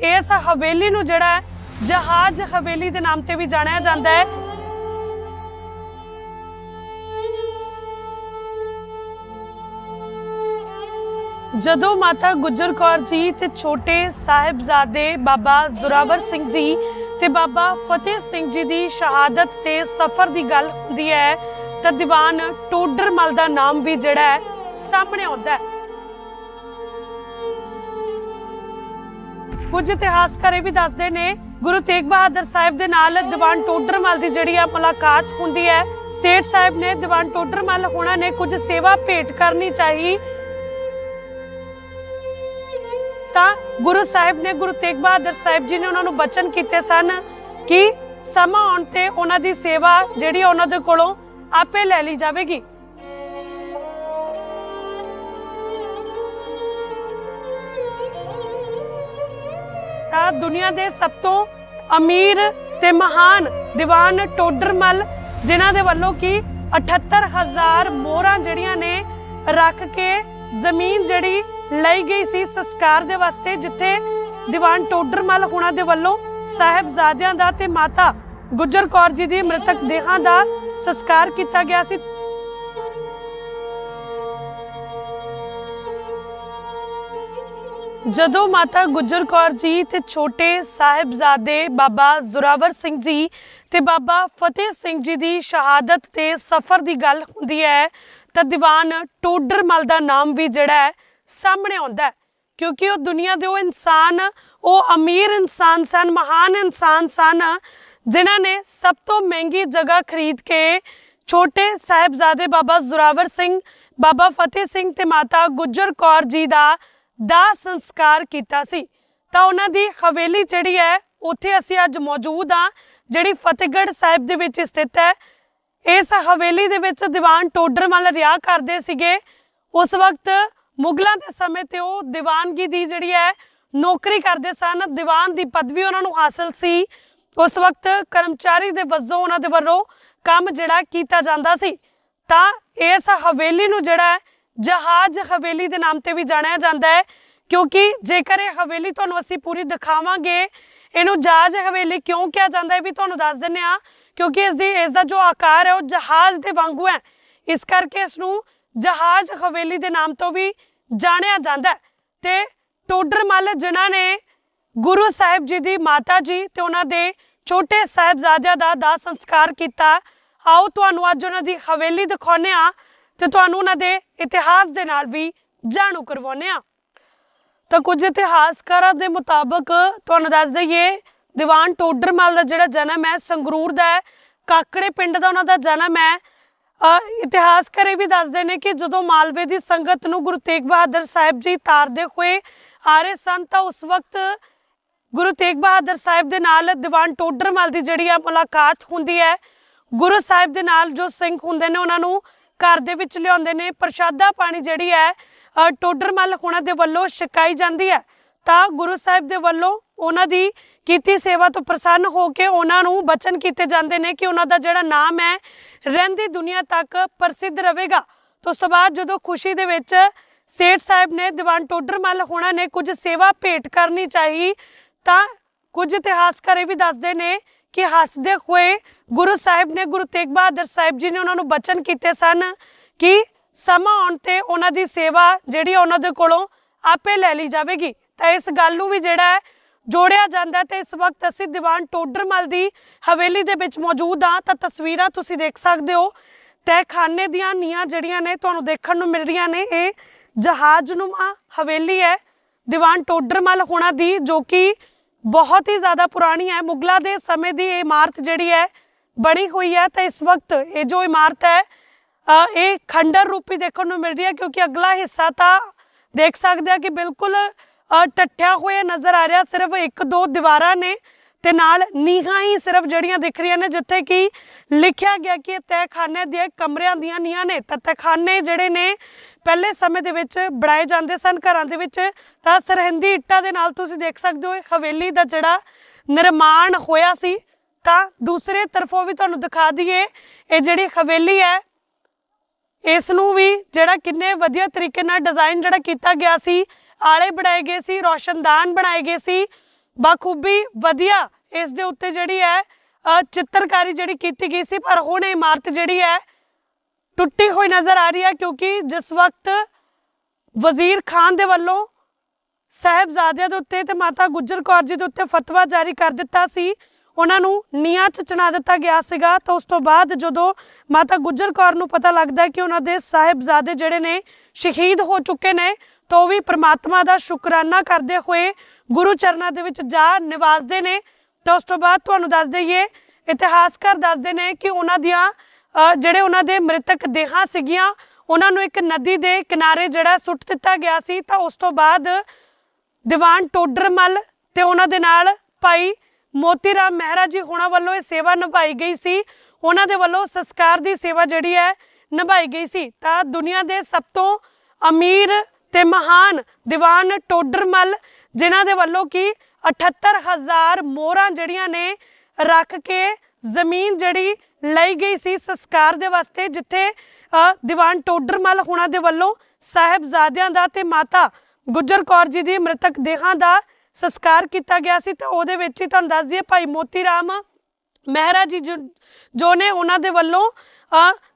ਇਸ ਹਵੇਲੀ ਨੂੰ ਜਿਹੜਾ ਜਹਾਜ਼ ਹਵੇਲੀ ਦੇ ਨਾਮ ਤੇ ਵੀ ਜਾਣਿਆ ਜਾਂਦਾ ਹੈ। ਜਦੋਂ ਮਾਤਾ ਗੁਜਰ ਕੌਰ ਜੀ ਤੇ ਛੋਟੇ ਸਾਹਿਬਜ਼ਾਦੇ ਬਾਬਾ ਜ਼ੋਰਾਵਰ ਸਿੰਘ ਜੀ ਤੇ ਬਾਬਾ ਫਤਿਹ ਸਿੰਘ ਜੀ ਦੀ ਸ਼ਹਾਦਤ ਤੇ ਸਫ਼ਰ ਦੀ ਗੱਲ ਹੁੰਦੀ ਹੈ, ਤਾਂ ਦੀਵਾਨ ਟੋਡਰਮਲ ਦਾ ਨਾਮ ਵੀ ਜਿਹੜਾ ਹੈ ਸਾਹਮਣੇ ਆਉਂਦਾ ਹੈ। ਕੁਝ ਇਤਿਹਾਸਕਾਰ ਵੀ ਦੱਸਦੇ ਨੇ। ਗੁਰੂ ਤੇਗ ਬਹਾਦਰ ਸਾਹਿਬ ਦੇ ਨਾਲ ਦੀਵਾਨ ਟੋਡਰਮਲ ਦੀ ਜਿਹੜੀ ਆ ਮੁਲਾਕਾਤ ਹੁੰਦੀ ਹੈ, ਸੇਠ ਸਾਹਿਬ ਨੇ ਦੀਵਾਨ ਟੋਡਰਮਲ ਹੋਣਾ ਨੇ ਕੁਝ ਸੇਵਾ ਭੇਟ ਕਰਨੀ ਚਾਹੀ। ਤਾਂ ਗੁਰੂ ਸਾਹਿਬ ਨੇ, ਗੁਰੂ ਤੇਗ ਬਹਾਦਰ ਸਾਹਿਬ ਜੀ ਨੇ ਉਹਨਾਂ ਨੂੰ ਬਚਨ ਕੀਤੇ ਸਨ ਕਿ ਸਮਾਂ ਆਉਣ ਤੇ ਉਹਨਾਂ ਦੀ ਸੇਵਾ ਜਿਹੜੀ ਆ ਉਹਨਾਂ ਦੇ ਕੋਲੋਂ ਆਪੇ ਲੈ ਲਈ ਜਾਵੇਗੀ। ਤਾਂ ਦੁਨੀਆ ਦੇ ਸਭ ਤੋਂ ਅਮੀਰ ਤੇ ਮਹਾਨ ਦੀਵਾਨ ਟੋਡਰਮਲ ਜਿਨ੍ਹਾਂ ਦੇ ਵੱਲੋਂ ਕੀ 78000 ਮੋਹਰਾਂ ਜਿਹੜੀਆਂ ਨੇ ਰੱਖ ਕੇ ਜ਼ਮੀਨ ਜਿਹੜੀ ਲਈ ਗਈ ਸੀ ਸੰਸਕਾਰ ਦੇ ਵਾਸਤੇ, ਜਿੱਥੇ ਦੀਵਾਨ ਟੋਡਰਮਲ ਹੁਣਾਂ ਦੇ ਵੱਲੋਂ ਸਾਹਿਬਜ਼ਾਦਿਆਂ ਦਾ ਤੇ ਮਾਤਾ ਗੁਜਰ ਕੌਰ ਜੀ ਦੀ ਮ੍ਰਿਤਕ ਦੇਹਾਂ ਦਾ ਸੰਸਕਾਰ ਕੀਤਾ ਗਿਆ ਸੀ। ਜਦੋਂ ਮਾਤਾ ਗੁਜਰ ਕੌਰ ਜੀ ਤੇ ਛੋਟੇ ਸਾਹਿਬਜ਼ਾਦੇ ਬਾਬਾ ਜ਼ੋਰਾਵਰ ਸਿੰਘ ਜੀ ਤੇ ਬਾਬਾ ਫਤਿਹ ਸਿੰਘ ਜੀ ਦੀ ਸ਼ਹਾਦਤ ਤੇ ਸਫ਼ਰ ਦੀ ਗੱਲ ਹੁੰਦੀ ਹੈ, ਤਾਂ ਦੀਵਾਨ ਟੋਡਰਮਲ ਦਾ ਨਾਮ ਵੀ ਜਿਹੜਾ ਹੈ ਸਾਹਮਣੇ ਆਉਂਦਾ ਹੈ, ਕਿਉਂਕਿ ਉਹ ਦੁਨੀਆ ਦੇ ਉਹ ਇਨਸਾਨ, ਉਹ ਅਮੀਰ ਇਨਸਾਨ ਸਨ, ਮਹਾਨ ਇਨਸਾਨ ਸਨ, ਜਿਨ੍ਹਾਂ ਨੇ ਸਭ ਤੋਂ ਮਹਿੰਗੀ ਜਗ੍ਹਾ ਖਰੀਦ ਕੇ ਛੋਟੇ ਸਾਹਿਬਜ਼ਾਦੇ ਬਾਬਾ ਜ਼ੋਰਾਵਰ ਸਿੰਘ, ਬਾਬਾ ਫਤਿਹ ਸਿੰਘ ਤੇ ਮਾਤਾ ਗੁਜਰ ਕੌਰ ਜੀ ਦਾ ਦਾ ਸੰਸਕਾਰ ਕੀਤਾ ਸੀ। ਤਾਂ ਉਹਨਾਂ ਦੀ ਹਵੇਲੀ ਜਿਹੜੀ ਹੈ, ਉੱਥੇ ਅਸੀਂ ਅੱਜ ਮੌਜੂਦ ਹਾਂ, ਜਿਹੜੀ ਫਤਿਹਗੜ੍ਹ ਸਾਹਿਬ ਦੇ ਵਿੱਚ ਸਥਿਤ ਹੈ। ਇਸ ਹਵੇਲੀ ਦੇ ਵਿੱਚ ਦੀਵਾਨ ਟੋਡਰਮਲ ਰਿਹਾ ਕਰਦੇ ਸੀਗੇ। ਉਸ ਵਕਤ ਮੁਗਲਾਂ ਦੇ ਸਮੇਂ ਤੇ ਉਹ ਦੀਵਾਨਗੀ ਦੀ ਜਿਹੜੀ ਹੈ, ਨੌਕਰੀ ਕਰਦੇ ਸਨ। ਦੀਵਾਨ ਦੀ ਪਦਵੀ ਉਹਨਾਂ ਨੂੰ ਹਾਸਲ ਸੀ। ਉਸ ਵਕਤ ਕਰਮਚਾਰੀ ਦੇ ਵਜੋਂ ਉਹਨਾਂ ਦੇ ਵੱਲੋਂ ਕੰਮ ਜਿਹੜਾ ਕੀਤਾ ਜਾਂਦਾ ਸੀ। ਤਾਂ ਇਸ ਹਵੇਲੀ ਨੂੰ ਜਿਹੜਾ ਜਹਾਜ਼ ਹਵੇਲੀ ਦੇ ਨਾਮ ਤੇ ਵੀ ਜਾਣਿਆ ਜਾਂਦਾ ਹੈ, ਕਿਉਂਕਿ ਜੇਕਰ ਇਹ ਹਵੇਲੀ ਤੁਹਾਨੂੰ ਅਸੀਂ ਪੂਰੀ ਦਿਖਾਵਾਂਗੇ, ਇਹਨੂੰ ਜਹਾਜ਼ ਹਵੇਲੀ ਕਿਉਂ ਕਿਹਾ ਜਾਂਦਾ ਹੈ ਵੀ ਤੁਹਾਨੂੰ ਦੱਸ ਦਿੰਨੇ ਆ ਕਿਉਂਕਿ ਇਸ ਦੀ, ਇਸ ਦਾ ਜੋ ਆਕਾਰ ਹੈ ਉਹ ਜਹਾਜ਼ ਦੇ ਵਾਂਗੂ ਹੈ। ਇਸ ਕਰਕੇ ਇਸ ਨੂੰ ਜਹਾਜ਼ ਹਵੇਲੀ ਦੇ ਨਾਮ ਤੋਂ ਵੀ ਜਾਣਿਆ ਜਾਂਦਾ ਹੈ। ਤੇ ਟੋਡਰਮਲ ਜਿਨ੍ਹਾਂ ਨੇ ਗੁਰੂ ਸਾਹਿਬ ਜੀ ਦੀ ਮਾਤਾ ਜੀ ਤੇ ਉਹਨਾਂ ਦੇ ਛੋਟੇ ਸਾਹਿਬਜ਼ਾਦਿਆਂ ਦਾ ਦਾਹ ਸੰਸਕਾਰ ਕੀਤਾ, ਆਓ ਤੁਹਾਨੂੰ ਅੱਜ ਉਹਨਾਂ ਦੀ ਹਵੇਲੀ ਦਿਖਾਉਂਦੇ ਆ ਤੇ ਤੁਹਾਨੂੰ ਉਹਨਾਂ ਦੇ ਇਤਿਹਾਸ ਦੇ ਨਾਲ ਵੀ ਜਾਣੂ ਕਰਵਾਉਂਦੇ ਆ ਤਾਂ ਕੁਝ ਇਤਿਹਾਸਕਾਰਾਂ ਦੇ ਮੁਤਾਬਕ ਤੁਹਾਨੂੰ ਦੱਸ ਦਈਏ, ਦੀਵਾਨ ਟੋਡਰਮਲ ਦਾ ਜਿਹੜਾ ਜਨਮ ਹੈ, ਸੰਗਰੂਰ ਦਾ ਹੈ। ਕਾਕੜੇ ਪਿੰਡ ਦਾ ਉਹਨਾਂ ਦਾ ਜਨਮ ਹੈ। ਇਤਿਹਾਸਕਾਰ ਇਹ ਵੀ ਦੱਸਦੇ ਨੇ ਕਿ ਜਦੋਂ ਮਾਲਵੇ ਦੀ ਸੰਗਤ ਨੂੰ ਗੁਰੂ ਤੇਗ ਬਹਾਦਰ ਸਾਹਿਬ ਜੀ ਤਾਰਦੇ ਹੋਏ ਆ ਰਹੇ ਸਨ, ਤਾਂ ਉਸ ਵਕਤ ਗੁਰੂ ਤੇਗ ਬਹਾਦਰ ਸਾਹਿਬ ਦੇ ਨਾਲ ਦੀਵਾਨ ਟੋਡਰਮਲ ਦੀ ਜਿਹੜੀ ਆ ਮੁਲਾਕਾਤ ਹੁੰਦੀ ਹੈ, ਗੁਰੂ ਸਾਹਿਬ ਦੇ ਨਾਲ ਜੋ ਸਿੰਘ ਹੁੰਦੇ ਨੇ, ਉਹਨਾਂ ਨੂੰ ਘਰ ਦੇ ਵਿੱਚ ਲਿਆਉਂਦੇ ਨੇ ਪ੍ਰਸ਼ਾਦਾ ਪਾਣੀ ਜਿਹੜੀ ਹੈ ਅ, ਟੋਡਰਮਲ ਹੁਣਾਂ ਦੇ ਵੱਲੋਂ ਛਕਾਈ ਜਾਂਦੀ ਹੈ। ਤਾਂ ਗੁਰੂ ਸਾਹਿਬ ਦੇ ਵੱਲੋਂ ਉਹਨਾਂ ਦੀ ਕੀਤੀ ਸੇਵਾ ਤੋਂ ਪ੍ਰਸੰਨ ਹੋ ਕੇ ਉਹਨਾਂ ਨੂੰ ਬਚਨ ਕੀਤੇ ਜਾਂਦੇ ਨੇ ਕਿ ਉਹਨਾਂ ਦਾ ਜਿਹੜਾ ਨਾਮ ਹੈ ਰਹਿੰਦੀ ਦੁਨੀਆ ਤੱਕ ਪ੍ਰਸਿੱਧ ਰਹੇਗਾ। ਤੋਂ ਉਸ ਤੋਂ ਬਾਅਦ ਜਦੋਂ ਖੁਸ਼ੀ ਦੇ ਵਿੱਚ ਸੇਠ ਸਾਹਿਬ ਨੇ ਦੀਵਾਨ ਟੋਡਰਮਲ ਹੋਣਾ ਨੇ ਕੁਝ ਸੇਵਾ ਭੇਟ ਕਰਨੀ ਚਾਹੀ ਤਾਂ ਕੁਝ ਇਤਿਹਾਸਕਾਰ ਇਹ ਵੀ ਦੱਸਦੇ ਨੇ ਕਿ ਹੱਸਦੇ ਹੋਏ ਗੁਰੂ ਸਾਹਿਬ ਨੇ, ਗੁਰੂ ਤੇਗ ਬਹਾਦਰ ਸਾਹਿਬ ਜੀ ਨੇ ਉਹਨਾਂ ਨੂੰ ਬਚਨ ਕੀਤੇ ਸਨ ਕਿ ਸਮਾਂ ਆਉਣ ਤੇ ਉਹਨਾਂ ਦੀ ਸੇਵਾ ਜਿਹੜੀ ਉਹਨਾਂ ਦੇ ਕੋਲੋਂ ਆਪੇ ਲੈ ਲਈ ਜਾਵੇਗੀ। ਤਾਂ ਇਸ ਗੱਲ ਨੂੰ ਵੀ ਜਿਹੜਾ ਹੈ ਜੋੜਿਆ ਜਾਂਦਾ ਹੈ ਤੇ ਇਸ ਵਕਤ ਅਸੀਂ ਦੀਵਾਨ ਟੋਡਰਮਲ ਦੀ ਹਵੇਲੀ ਦੇ ਵਿੱਚ ਮੌਜੂਦ ਹਾਂ। ਤਾਂ ਤਸਵੀਰਾਂ ਤੁਸੀਂ ਦੇਖ ਸਕਦੇ ਹੋ। ਤਹਿਖਾਨੇ ਦੀਆਂ ਨੀਆਂ ਜਿਹੜੀਆਂ ਨੇ ਤੁਹਾਨੂੰ ਦੇਖਣ ਨੂੰ ਮਿਲ ਰਹੀਆਂ ਨੇ, ਇਹ ਜਹਾਜ਼ ਜਹਾਜ਼ਨੁਮਾ ਹਵੇਲੀ ਹੈ। ਦੀਵਾਨ ਟੋਡਰਮਲ ਹੋਣਾ ਦੀ ਜੋ ਕਿ ਬਹੁਤ ਹੀ ਜ਼ਿਆਦਾ ਪੁਰਾਣੀ ਹੈ। ਮੁਗਲਾਂ ਦੇ ਸਮੇਂ ਦੀ ਇਹ ਇਮਾਰਤ ਜਿਹੜੀ ਹੈ ਬਣੀ ਹੋਈ ਹੈ ਤਾਂ ਇਸ ਵਕਤ ਇਹ ਜੋ ਇਮਾਰਤ ਹੈ ਇਹ ਖੰਡਰ ਰੂਪੀ ਦੇਖਣ ਨੂੰ ਮਿਲ ਰਹੀ ਹੈ ਕਿਉਂਕਿ ਅਗਲਾ ਹਿੱਸਾ ਤਾਂ ਦੇਖ ਸਕਦੇ ਆ ਕਿ ਬਿਲਕੁਲ ਅ, ਟੱਟਿਆ ਹੋਇਆ ਨਜ਼ਰ ਆ ਰਿਹਾ ਸਿਰਫ ਇੱਕ ਦੋ ਦੀਵਾਰਾਂ ਨੇ ਤੇ ਨਾਲ ਨੀਹਾਂ ਹੀ ਸਿਰਫ ਜਿਹੜੀਆਂ ਦਿਖ ਰਹੀਆਂ ਨੇ ਜਿੱਥੇ ਕਿ ਲਿਖਿਆ ਗਿਆ ਕਿ ਇਹ ਤਹਿਖਾਨੇ ਦੇ ਕਮਰਿਆਂ ਦੀਆਂ ਨੀਹਾਂ ਨੇ ਤਾਂ ਤਹਿਖਾਨੇ ਜਿਹੜੇ ਨੇ ਪਹਿਲੇ ਸਮੇਂ ਦੇ ਵਿੱਚ ਬਣਾਏ ਜਾਂਦੇ ਸਨ ਘਰਾਂ ਦੇ ਵਿੱਚ ਤਾਂ ਸਰਹੰਦੀ ਇੱਟਾਂ ਦੇ ਨਾਲ ਤੁਸੀਂ ਦੇਖ ਸਕਦੇ ਹੋ ਹਵੇਲੀ ਦਾ ਜਿਹੜਾ ਨਿਰਮਾਣ ਹੋਇਆ ਸੀ ਤਾਂ ਦੂਸਰੇ ਤਰਫੋਂ ਵੀ ਤੁਹਾਨੂੰ ਦਿਖਾ ਦਈਏ, ਇਹ ਜਿਹੜੀ ਹਵੇਲੀ ਹੈ ਇਸ ਨੂੰ ਵੀ ਜਿਹੜਾ ਕਿੰਨੇ ਵਧੀਆ ਤਰੀਕੇ ਨਾਲ ਡਿਜ਼ਾਈਨ ਜਿਹੜਾ ਕੀਤਾ ਗਿਆ ਸੀ, ਆਲੇ ਬਣਾਏ ਗਏ ਸੀ, ਰੋਸ਼ਨਦਾਨ ਬਣਾਏ ਗਏ ਸੀ, ਬਾਖੂਬੀ ਵਧੀਆ ਇਸ ਦੇ ਉੱਤੇ ਜਿਹੜੀ ਹੈ ਚਿੱਤਰਕਾਰੀ ਜਿਹੜੀ ਕੀਤੀ ਗਈ ਸੀ, ਪਰ ਹੁਣ ਇਹ ਇਮਾਰਤ ਜਿਹੜੀ ਹੈ, ਟੁੱਟੀ ਹੋਈ ਨਜ਼ਰ ਆ ਰਹੀ ਹੈ ਕਿਉਂਕਿ ਜਿਸ ਵਕਤ ਵਜ਼ੀਰ ਖਾਨ ਦੇ ਵੱਲੋਂ ਸਾਹਿਬਜ਼ਾਦਿਆਂ ਦੇ ਉੱਤੇ ਤੇ ਮਾਤਾ ਗੁਜਰ ਕੌਰ ਜੀ ਦੇ ਉੱਤੇ ਫਤਵਾ ਜਾਰੀ ਕਰ ਦਿੱਤਾ ਸੀ ਉਹਨਾਂ ਨੂੰ ਨੀਹਾਂ 'ਚ ਚਣਾ ਦਿੱਤਾ ਗਿਆ ਸੀਗਾ। ਤਾਂ ਉਸ ਤੋਂ ਬਾਅਦ ਜਦੋਂ ਮਾਤਾ ਗੁੱਜਰ ਕੌਰ ਨੂੰ ਪਤਾ ਲੱਗਦਾ ਕਿ ਉਹਨਾਂ ਦੇ ਸਾਹਿਬਜ਼ਾਦੇ ਜਿਹੜੇ ਨੇ ਸ਼ਹੀਦ ਹੋ ਚੁੱਕੇ ਨੇ, ਤਾਂ ਉਹ ਵੀ ਪ੍ਰਮਾਤਮਾ ਦਾ ਸ਼ੁਕਰਾਨਾ ਕਰਦੇ ਹੋਏ ਗੁਰੂ ਚਰਨਾਂ ਦੇ ਵਿੱਚ ਜਾ ਨਿਵਾਸਦੇ ਨੇ। ਤਾਂ ਉਸ ਤੋਂ ਬਾਅਦ ਤੁਹਾਨੂੰ ਦੱਸ ਦਈਏ ਇਤਿਹਾਸਕਾਰ ਦੱਸਦੇ ਨੇ ਕਿ ਉਹਨਾਂ ਦੀਆਂ ਜਿਹੜੇ ਉਹਨਾਂ ਦੇ ਮ੍ਰਿਤਕ ਦੇਹਾਂ ਸੀਗੀਆਂ, ਉਹਨਾਂ ਨੂੰ ਇੱਕ ਨਦੀ ਦੇ ਕਿਨਾਰੇ ਜਿਹੜਾ ਸੁੱਟ ਦਿੱਤਾ ਗਿਆ ਸੀ। ਤਾਂ ਉਸ ਤੋਂ ਬਾਅਦ ਦੀਵਾਨ ਟੋਡਰਮਲ ਤੇ ਉਹਨਾਂ ਦੇ ਨਾਲ ਭਾਈ ਮੋਤੀ ਰਾਮ ਮਹਿਰਾ ਜੀ ਹੋਣਾ ਵੱਲੋਂ ਇਹ ਸੇਵਾ ਨਿਭਾਈ ਗਈ ਸੀ। ਉਹਨਾਂ ਦੇ ਵੱਲੋਂ ਸੰਸਕਾਰ ਦੀ ਸੇਵਾ ਜਿਹੜੀ ਹੈ ਨਿਭਾਈ ਗਈ ਸੀ। ਤਾਂ ਦੁਨੀਆ ਦੇ ਸਭ ਤੋਂ ਅਮੀਰ ਤੇ ਮਹਾਨ ਦੀਵਾਨ ਟੋਡਰਮਲ ਜਿਨ੍ਹਾਂ ਦੇ ਵੱਲੋਂ ਕਿ 78000 ਮੋਹਰਾਂ ਜਿਹੜੀਆਂ ਨੇ ਰੱਖ ਕੇ ਜ਼ਮੀਨ ਜਿਹੜੀ ਲਈ ਗਈ ਸੀ ਸੰਸਕਾਰ ਦੇ ਵਾਸਤੇ, ਜਿੱਥੇ ਦੀਵਾਨ ਟੋਡਰਮਲ ਹੁਣਾਂ ਦੇ ਵੱਲੋਂ ਸਾਹਿਬਜ਼ਾਦਿਆਂ ਦਾ ਤੇ ਮਾਤਾ ਗੁੱਜਰ ਕੌਰ ਜੀ ਦੀ ਮ੍ਰਿਤਕ ਦੇਹਾਂ ਦਾ ਸੰਸਕਾਰ ਕੀਤਾ ਗਿਆ ਸੀ ਤੇ ਉਹਦੇ ਵਿੱਚ ਹੀ ਤੁਹਾਨੂੰ ਦੱਸ ਦਈਏ ਭਾਈ ਮੋਤੀ ਰਾਮ ਮਹਿਰਾ ਜੀ ਜੋ- ਨੇ ਉਹਨਾਂ ਦੇ ਵੱਲੋਂ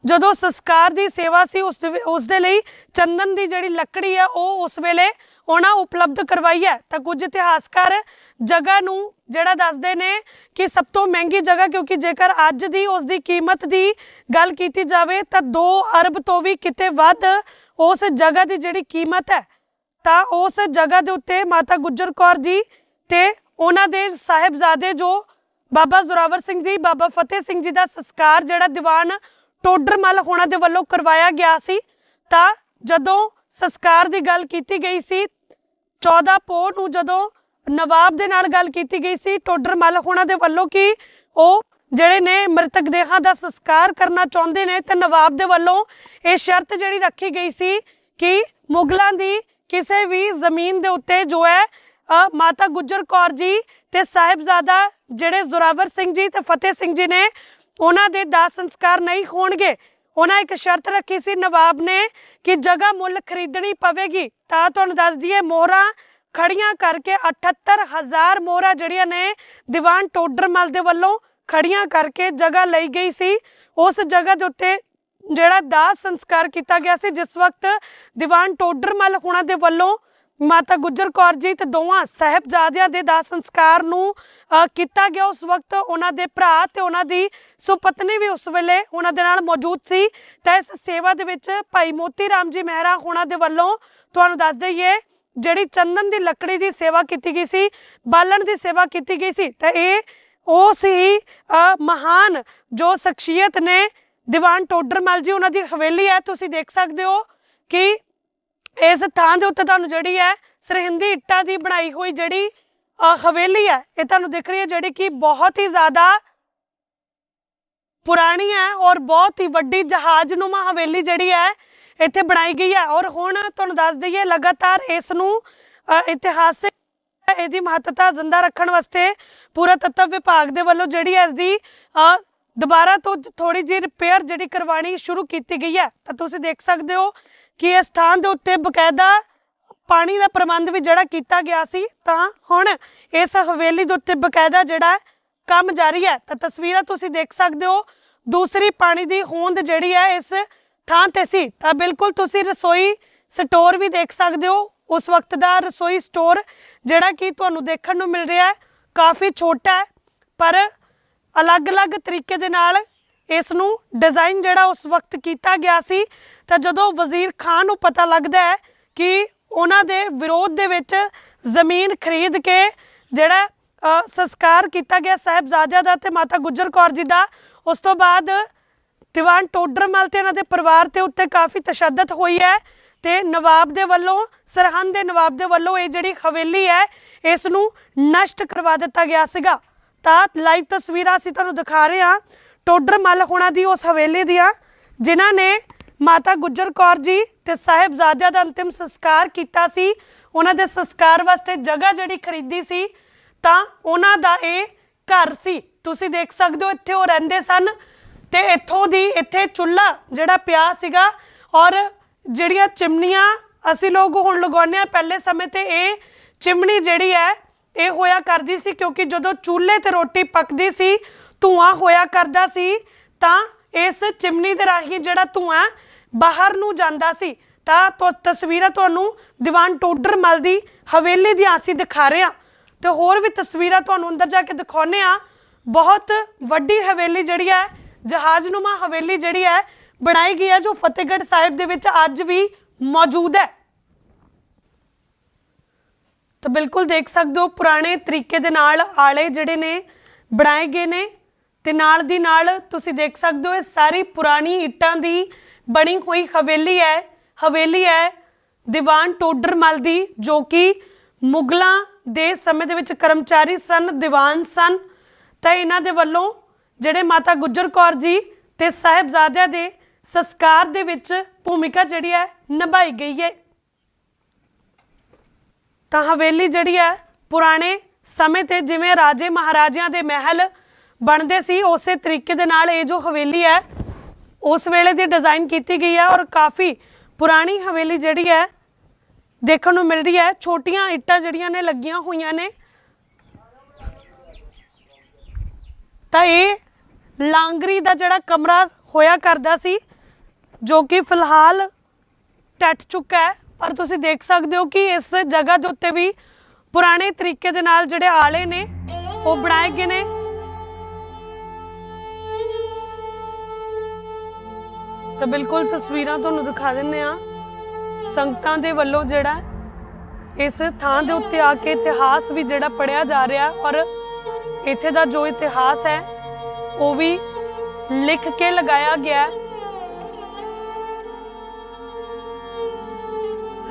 ਜਦੋਂ ਸੰਸਕਾਰ ਦੀ ਸੇਵਾ ਸੀ, ਉਸ ਦੇ ਉਸ ਦੇ ਲਈ ਚੰਦਨ ਦੀ ਜਿਹੜੀ ਲੱਕੜੀ ਹੈ ਉਹ ਉਸ ਵੇਲੇ ਉਹਨਾਂ ਉਪਲਬਧ ਕਰਵਾਈ ਹੈ। ਤਾਂ ਕੁਝ ਇਤਿਹਾਸਕਾਰ ਜਗ੍ਹਾ ਨੂੰ ਜਿਹੜਾ ਦੱਸਦੇ ਨੇ ਕਿ ਸਭ ਤੋਂ ਮਹਿੰਗੀ ਜਗ੍ਹਾ, ਕਿਉਂਕਿ ਜੇਕਰ ਅੱਜ ਦੀ ਉਸ ਦੀ ਕੀਮਤ ਦੀ ਗੱਲ ਕੀਤੀ ਜਾਵੇ, ਤਾਂ 2 ਅਰਬ ਤੋਂ ਵੀ ਕਿਤੇ ਵੱਧ ਉਸ ਜਗ੍ਹਾ ਦੀ ਜਿਹੜੀ ਕੀਮਤ ਹੈ ਤਾਂ ਉਸ ਜਗ੍ਹਾ ਦੇ ਉੱਤੇ ਮਾਤਾ ਗੁੱਜਰ ਕੌਰ ਜੀ ਤੇ ਉਹਨਾਂ ਦੇ ਸਾਹਿਬਜ਼ਾਦੇ ਜੋ ਬਾਬਾ ਜ਼ੋਰਾਵਰ ਸਿੰਘ ਜੀ, ਬਾਬਾ ਫਤਿਹ ਸਿੰਘ ਜੀ ਦਾ ਸੰਸਕਾਰ ਜਿਹੜਾ ਦੀਵਾਨ ਟੋਡਰਮਲ ਹੋਣਾ ਦੇ ਵੱਲੋਂ ਕਰਵਾਇਆ ਗਿਆ ਸੀ, ਤਾਂ ਜਦੋਂ ਸੰਸਕਾਰ ਦੀ ਗੱਲ ਕੀਤੀ ਗਈ ਸੀ 14 ਪੋਹ ਨੂੰ ਜਦੋਂ ਨਵਾਬ ਦੇ ਨਾਲ ਗੱਲ ਕੀਤੀ ਗਈ ਸੀ ਟੋਡਰਮਲ ਹੋਣਾ ਦੇ ਵੱਲੋਂ ਕਿ ਉਹ ਜਿਹੜੇ ਨੇ ਮ੍ਰਿਤਕ ਦੇਹਾਂ ਦਾ ਸੰਸਕਾਰ ਕਰਨਾ ਚਾਹੁੰਦੇ ਨੇ, ਤੇ ਨਵਾਬ ਦੇ ਵੱਲੋਂ ਇਹ ਸ਼ਰਤ ਜਿਹੜੀ ਰੱਖੀ ਗਈ ਸੀ ਕਿ ਮੁਗਲਾਂ ਦੀ ਕਿਸੇ ਵੀ ਜ਼ਮੀਨ ਦੇ ਉੱਤੇ ਜੋ ਹੈ ਮਾਤਾ ਗੁੱਜਰ ਕੌਰ ਜੀ ਤੇ ਸਾਹਿਬਜ਼ਾਦਾ ਜਿਹੜੇ ਜ਼ੋਰਾਵਰ ਸਿੰਘ ਜੀ ਤੇ ਫਤਿਹ ਸਿੰਘ ਜੀ ਨੇ, ਉਹਨਾਂ ਦੇ ਦਾਹ ਸੰਸਕਾਰ ਨਹੀਂ ਹੋਣਗੇ। ਉਹਨਾਂ ਇੱਕ ਸ਼ਰਤ ਰੱਖੀ ਸੀ ਨਵਾਬ ਨੇ ਕਿ ਜਗ੍ਹਾ ਮੁੱਲ ਖਰੀਦਣੀ ਪਵੇਗੀ। ਤਾਂ ਤੁਹਾਨੂੰ ਦੱਸ ਦਈਏ, ਮੋਹਰਾਂ ਖੜੀਆਂ ਕਰਕੇ 78000 ਮੋਹਰਾਂ ਜਿਹੜੀਆਂ ਨੇ ਦੀਵਾਨ ਟੋਡਰਮਲ ਦੇ ਵੱਲੋਂ ਖੜੀਆਂ ਕਰਕੇ ਜਗ੍ਹਾ ਲਈ ਗਈ ਸੀ। ਉਸ ਜਗ੍ਹਾ ਦੇ ਉੱਤੇ ਜਿਹੜਾ ਦਾਹ ਸੰਸਕਾਰ ਕੀਤਾ ਗਿਆ ਸੀ, ਜਿਸ ਵਕਤ ਦੀਵਾਨ ਟੋਡਰਮਲ ਹੁਣਾਂ ਦੇ ਵੱਲੋਂ ਮਾਤਾ ਗੁੱਜਰ ਕੌਰ ਜੀ ਤੇ ਦੋਵਾਂ ਸਾਹਿਬਜ਼ਾਦਿਆਂ ਦੇ ਦਾਹ ਸੰਸਕਾਰ ਨੂੰ ਕੀਤਾ ਗਿਆ। ਉਸ ਵਕਤ ਉਹਨਾਂ ਦੇ ਭਰਾ ਤੇ ਉਹਨਾਂ ਦੀ ਸੁਪਤਨੀ ਵੀ ਉਸ ਵੇਲੇ ਉਹਨਾਂ ਦੇ ਨਾਲ ਮੌਜੂਦ ਸੀ। ਤਾਂ ਇਸ ਸੇਵਾ ਦੇ ਵਿੱਚ ਭਾਈ ਮੋਤੀ ਰਾਮ ਜੀ ਮਹਿਰਾ ਹੋਣਾ ਦੇ ਵੱਲੋਂ ਤੁਹਾਨੂੰ ਦੱਸ ਦਈਏ, ਜਿਹੜੀ ਚੰਦਨ ਦੀ ਲੱਕੜੀ ਦੀ ਸੇਵਾ ਕੀਤੀ ਗਈ ਸੀ, ਬਾਲਣ ਦੀ ਸੇਵਾ ਕੀਤੀ ਗਈ ਸੀ, ਤਾਂ ਇਹ ਉਹ ਸੀ ਮਹਾਨ ਜੋ ਸ਼ਖਸੀਅਤ ਨੇ ਦੀਵਾਨ ਟੋਡਰਮਲ ਜੀ, ਉਹਨਾਂ ਦੀ ਹਵੇਲੀ ਹੈ, ਤੁਸੀਂ ਦੇਖ ਸਕਦੇ ਹੋ ਕਿ ਇਸ ਥਾਂ ਦੇ ਉੱਤੇ ਤੁਹਾਨੂੰ ਜਿਹੜੀ ਹੈ, ਸਰਹਿੰਦੀ ਇੱਟਾਂ ਦੀ ਬਣਾਈ ਹੋਈ ਜਿਹੜੀ ਹਵੇਲੀ ਹੈ, ਇਹ ਤੁਹਾਨੂੰ ਦਿਖ ਰਹੀ ਹੈ, ਜਿਹੜੀ ਕਿ ਬਹੁਤ ਹੀ ਜ਼ਿਆਦਾ ਪੁਰਾਣੀ ਹੈ ਔਰ ਬਹੁਤ ਹੀ ਵੱਡੀ ਜਹਾਜ਼ਨੁਮਾ ਹਵੇਲੀ ਜਿਹੜੀ ਹੈ, ਇੱਥੇ ਬਣਾਈ ਗਈ ਹੈ। ਔਰ ਹੁਣ ਤੁਹਾਨੂੰ ਦੱਸ ਦਈਏ, ਲਗਾਤਾਰ ਇਸ ਨੂੰ ਇਤਿਹਾਸਿਕ ਇਹਦੀ ਮਹੱਤਤਾ ਜ਼ਿੰਦਾ ਰੱਖਣ ਵਾਸਤੇ ਪੁਰਾਤੱਤਵ ਵਿਭਾਗ ਦੇ ਵੱਲੋਂ ਜਿਹੜੀ ਹੈ, ਇਸ ਦੀ ਦੁਬਾਰਾ ਤੋਂ ਥੋੜੀ ਜਿਹੀ ਰਿਪੇਅਰ ਜਿਹੜੀ ਕਰਵਾਣੀ ਸ਼ੁਰੂ ਕੀਤੀ ਗਈ ਹੈ, ਤਾਂ ਤੁਸੀਂ ਦੇਖ ਸਕਦੇ ਹੋ ਕਿ ਇਸ ਥਾਂ ਦੇ ਉੱਤੇ ਬਕਾਇਦਾ ਪਾਣੀ ਦਾ ਪ੍ਰਬੰਧ ਵੀ ਜਿਹੜਾ ਕੀਤਾ ਗਿਆ ਸੀ, ਤਾਂ ਹੁਣ ਇਸ ਹਵੇਲੀ ਦੇ ਉੱਤੇ ਬਕਾਇਦਾ ਜਿਹੜਾ ਕੰਮ ਜਾਰੀ ਹੈ, ਤਾਂ ਤਸਵੀਰਾਂ ਤੁਸੀਂ ਦੇਖ ਸਕਦੇ ਹੋ। ਦੂਸਰੀ ਪਾਣੀ ਦੀ ਹੋਂਦ ਜਿਹੜੀ ਹੈ ਇਸ ਥਾਂ ਤੇ ਸੀ, ਤਾਂ ਬਿਲਕੁਲ ਤੁਸੀਂ ਰਸੋਈ ਸਟੋਰ ਵੀ ਦੇਖ ਸਕਦੇ ਹੋ। ਉਸ ਵਕਤ ਦਾ ਰਸੋਈ ਸਟੋਰ ਜਿਹੜਾ ਕਿ ਤੁਹਾਨੂੰ ਦੇਖਣ ਨੂੰ ਮਿਲ ਰਿਹਾ ਹੈ, ਕਾਫੀ ਛੋਟਾ ਹੈ, ਪਰ ਅਲੱਗ-ਅਲੱਗ ਤਰੀਕੇ ਦੇ ਨਾਲ ਇਸ ਨੂੰ ਡਿਜ਼ਾਈਨ ਜਿਹੜਾ ਉਸ ਵਕਤ ਕੀਤਾ ਗਿਆ ਸੀ, ਤਾਂ ਜਦੋਂ ਵਜ਼ੀਰ ਖਾਨ ਨੂੰ ਪਤਾ ਲੱਗਦਾ ਹੈ ਕਿ ਉਹਨਾਂ ਦੇ ਵਿਰੋਧ ਦੇ ਵਿੱਚ ਜ਼ਮੀਨ ਖਰੀਦ ਕੇ ਜਿਹੜਾ ਸੰਸਕਾਰ ਕੀਤਾ ਗਿਆ ਸਾਹਿਬਜ਼ਾਦਿਆਂ ਦਾ ਤੇ ਮਾਤਾ ਗੁਜਰ ਕੌਰ ਜੀ ਦਾ, ਉਸ ਤੋਂ ਬਾਅਦ ਦੀਵਾਨ ਟੋਡਰਮਲ ਤੇ ਇਹਨਾਂ ਦੇ ਪਰਿਵਾਰ ਤੇ ਉੱਤੇ ਕਾਫੀ ਤਸ਼ੱਦਦ ਹੋਈ ਹੈ ਤੇ ਨਵਾਬ ਦੇ ਵੱਲੋਂ, ਸਰਹੰਦ ਦੇ ਨਵਾਬ ਦੇ ਵੱਲੋਂ ਇਹ ਜਿਹੜੀ ਹਵੇਲੀ ਹੈ ਇਸ ਨੂੰ ਨਸ਼ਟ ਕਰਵਾ ਦਿੱਤਾ ਗਿਆ ਸੀਗਾ। ਤਾਂ ਲਾਈਵ ਤਸਵੀਰਾਂ ਅਸੀਂ ਤੁਹਾਨੂੰ ਦਿਖਾ ਰਹੇ ਹਾਂ। ਟੋਡਰ ਮੱਲ ਹੋਣਾ ਦੀ ਉਸ ਹਵੇਲੀ ਦੀਆਂ, ਜਿਨ੍ਹਾਂ ਨੇ ਮਾਤਾ ਗੁੱਜਰ ਕੌਰ ਜੀ ਤੇ ਸਾਹਿਬਜ਼ਾਦਿਆਂ ਦਾ ਅੰਤਿਮ ਸੰਸਕਾਰ ਕੀਤਾ ਸੀ। ਉਹਨਾਂ ਦੇ ਸੰਸਕਾਰ ਵਾਸਤੇ ਜਗ੍ਹਾ ਜਿਹੜੀ ਖਰੀਦੀ ਸੀ, ਤਾਂ ਉਹਨਾਂ ਦਾ ਇਹ ਘਰ ਸੀ। ਤੁਸੀਂ ਦੇਖ ਸਕਦੇ ਹੋ, ਇੱਥੇ ਉਹ ਰਹਿੰਦੇ ਸਨ ਤੇ ਇੱਥੋਂ ਦੀ ਇੱਥੇ ਚੁੱਲ੍ਹਾ ਜਿਹੜਾ ਪਿਆ ਸੀਗਾ ਔਰ ਜਿਹੜੀਆਂ ਚਿਮਨੀਆਂ ਅਸੀਂ ਲੋਕ ਹੁਣ ਲਗਾਉਂਦੇ ਆ ਪਹਿਲੇ ਸਮੇਂ ਤੇ ਇਹ ਚਿਮਨੀ ਜਿਹੜੀ ਹੈ ਇਹ ਹੋਇਆ ਕਰਦੀ ਸੀ ਕਿਉਂਕਿ ਜਦੋਂ ਚੁੱਲ੍ਹੇ ਤੇ ਰੋਟੀ ਪੱਕਦੀ ਸੀ, ਧੂਆਂ ਹੋਇਆ ਕਰਦਾ ਸੀ, ਤਾਂ ਇਸ ਚਿਮਨੀ ਦੇ ਰਾਹੀਂ ਜਿਹੜਾ ਧੂਆਂ ਬਾਹਰ ਨੂੰ ਜਾਂਦਾ ਸੀ, ਤਾਂ ਤੋ, ਤਸਵੀਰਾਂ ਤੁਹਾਨੂੰ ਦੀਵਾਨ ਟੋਡਰ ਦੀ ਹਵੇਲੀ ਦੀ ਅਸੀਂ ਦਿਖਾ ਰਹੇ ਹਾਂ। ਤੇ ਹੋਰ ਵੀ ਤਸਵੀਰਾਂ ਤੁਹਾਨੂੰ ਅੰਦਰ ਜਾ ਕੇ ਦਿਖਾਉਨੇ ਆ ਬਹੁਤ ਵੱਡੀ ਹਵੇਲੀ ਜਿਹੜੀ ਹੈ, ਜਹਾਜ਼ਨੁਮਾ ਹਵੇਲੀ ਜਿਹੜੀ ਹੈ, ਬਣਾਈ ਗਈ ਹੈ, ਜੋ ਫਤਿਹਗੜ੍ਹ ਸਾਹਿਬ ਦੇ ਵਿੱਚ ਅੱਜ ਵੀ ਮੌਜੂਦ ਹੈ। ਤਾਂ ਬਿਲਕੁਲ ਦੇਖ ਸਕਦੇ ਹੋ, ਪੁਰਾਣੇ ਤਰੀਕੇ ਦੇ ਨਾਲ ਆਲੇ ਜਿਹੜੇ ਨੇ, ਬਣਾਏ ਗਏ ਨੇ ਤੇ ਨਾਲ ਦੀ ਨਾਲ ਤੁਸੀਂ ਦੇਖ ਸਕਦੇ ਹੋ, ਇਹ ਸਾਰੀ ਪੁਰਾਣੀ ਇੱਟਾਂ ਦੀ ਬਣੀ ਹੋਈ ਹਵੇਲੀ ਹੈ। ਹਵੇਲੀ ਹੈ ਦੀਵਾਨ ਟੋਡਰਮਲ ਦੀ, ਜੋ ਕਿ ਮੁਗਲਾਂ ਦੇ ਸਮੇਂ ਦੇ ਵਿੱਚ ਕਰਮਚਾਰੀ ਸਨ, ਦੀਵਾਨ ਸਨ। ਤਾਂ ਇਹਨਾਂ ਦੇ ਵੱਲੋਂ ਜਿਹੜੇ ਮਾਤਾ ਗੁੱਜਰ ਕੌਰ ਜੀ ਤੇ ਸਾਹਿਬਜ਼ਾਦਿਆਂ ਦੇ ਸੰਸਕਾਰ ਦੇ ਵਿੱਚ ਭੂਮਿਕਾ ਜਿਹੜੀ ਹੈ ਨਿਭਾਈ ਗਈ ਹੈ। ਤਾਂ ਹਵੇਲੀ ਜਿਹੜੀ ਹੈ, ਪੁਰਾਣੇ ਸਮੇਂ ਤੇ ਜਿਵੇਂ ਰਾਜੇ ਮਹਾਰਾਜਿਆਂ ਦੇ ਮਹਿਲ ਬਣਦੇ ਸੀ, ਉਸੇ ਤਰੀਕੇ ਦੇ ਨਾਲ ਇਹ ਜੋ ਹਵੇਲੀ ਹੈ, ਉਸ ਵੇਲੇ ਦੀ ਡਿਜ਼ਾਈਨ ਕੀਤੀ ਗਈ ਹੈ ਔਰ ਕਾਫੀ ਪੁਰਾਣੀ ਹਵੇਲੀ ਜਿਹੜੀ ਹੈ, ਦੇਖਣ ਨੂੰ ਮਿਲ ਰਹੀ ਹੈ। ਛੋਟੀਆਂ ਇੱਟਾਂ ਜਿਹੜੀਆਂ ਨੇ, ਲੱਗੀਆਂ ਹੋਈਆਂ ਨੇ। ਤਾਂ ਇਹ ਲਾਂਗਰੀ ਦਾ ਜਿਹੜਾ ਕਮਰਾ ਹੋਇਆ ਕਰਦਾ ਸੀ, ਜੋ ਕਿ ਫਿਲਹਾਲ ਟੱਟ ਚੁੱਕਾ ਹੈ। ਔਰ ਤੁਸੀਂ ਦੇਖ ਸਕਦੇ ਹੋ ਕਿ ਇਸ ਜਗ੍ਹਾ ਦੇ ਉੱਤੇ ਵੀ ਪੁਰਾਣੇ ਤਰੀਕੇ ਦੇ ਨਾਲ ਜਿਹੜੇ ਆਲੇ ਨੇ, ਉਹ ਬਣਾਏ ਗਏ ਨੇ। ਤਾਂ ਬਿਲਕੁਲ ਤਸਵੀਰਾਂ ਤੁਹਾਨੂੰ ਦਿਖਾ ਦਿੰਨੇ ਆ ਸੰਗਤਾਂ ਦੇ ਵੱਲੋਂ ਜਿਹੜਾ ਇਸ ਥਾਂ ਦੇ ਉੱਤੇ ਆ ਕੇ ਇਤਿਹਾਸ ਵੀ ਜਿਹੜਾ ਪੜਿਆ ਜਾ ਰਿਹਾ ਔਰ ਇੱਥੇ ਦਾ ਜੋ ਇਤਿਹਾਸ ਹੈ, ਉਹ ਵੀ ਲਿਖ ਕੇ ਲਗਾਇਆ ਗਿਆ। ਹੈ